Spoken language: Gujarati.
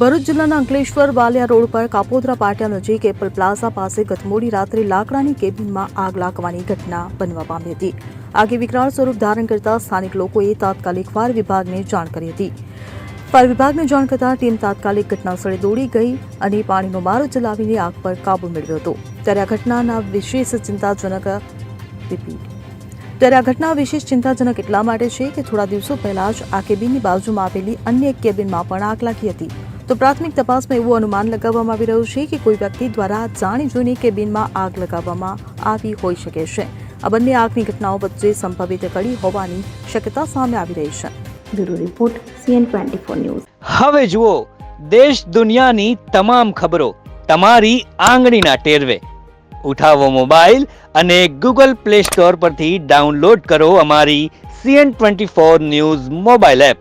ભરૂચ જિલ્લાના અંકલેશ્વર બાલિયા રોડ પર કાપોદ્રા પાટિયા નજીક એપલ પ્લાઝા પાસે ગત મોડી રાત્રે લાકડાની કેબિનમાં આગ લાગવાની ઘટના બનવા પામી હતી. આગે વિકરાળ સ્વરૂપ ધારણ કરતા સ્થાનિક લોકોએ તાત્કાલિક ફાયર વિભાગને જાણ કરી હતી. ફાયર વિભાગને જાણ કરતા ટીમ તાત્કાલિક ઘટનાસ્થળે દોડી ગઈ અને પાણીનો મારો ચલાવીને આગ પર કાબુ મેળવ્યો હતો. ત્યારે આ ઘટનાના વિશેષ ચિંતાજનક રિપીટ. ત્યારે આ ઘટના વિશેષ ચિંતાજનક એટલા માટે છે કે થોડા દિવસો પહેલા જ આ કેબિનની બાજુમાં આવેલી અન્ય એક કેબિનમાં પણ આગ લાગી હતી. તો પ્રાથમિક તપાસમાં એવું અનુમાન લગાવવામાં આવી રહ્યું છે કે કોઈ વ્યક્તિ દ્વારા જાણી જોઈને કેબિનમાં આગ લગાવવામાં આવી હોઈ શકે છે. આ બંને આગની ઘટનાઓ વચ્ચે સંભવિત કડી હોવાની શક્યતા સામે આવી રહી છે. Bureau report CN twenty four news. હવે જુઓ દેશ દુનિયાની તમામ ખબરો તમારી આંગળીના ટેરવે. ઉઠાવો મોબાઈલ અને ગૂગલ પ્લે સ્ટોર પરથી ડાઉનલોડ કરો અમારી CN twenty four news mobile app.